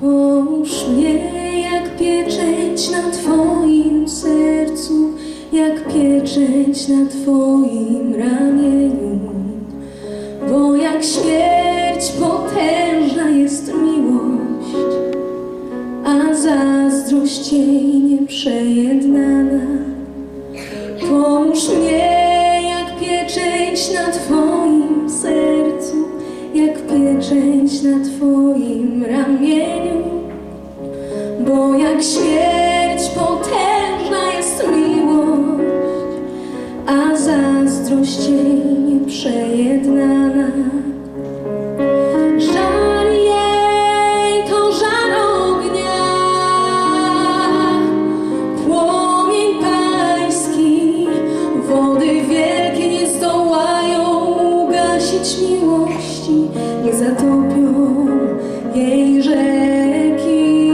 Połóż mnie jak pieczęć na jak pieczęć na Twoim ramieniu. Bo jak śmierć potężna jest miłość, a zazdrość jej nieprzejednana. Połóż mnie jak pieczęć na Twoim sercu, jak pieczęć na Twoim ramieniu. Bo jak śmierć jej rzeki.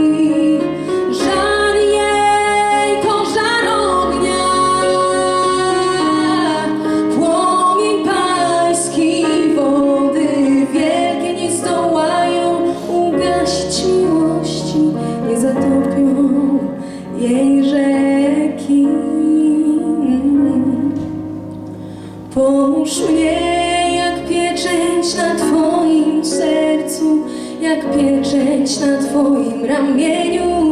Żar jej to żar ognia, płomień pański, wody wielkie nie zdołają ugasić miłości, nie zatopią jej rzeki. Pomóż mnie jak pieczęć na Twoim sercu, jak pieczęć na Twoim ramieniu,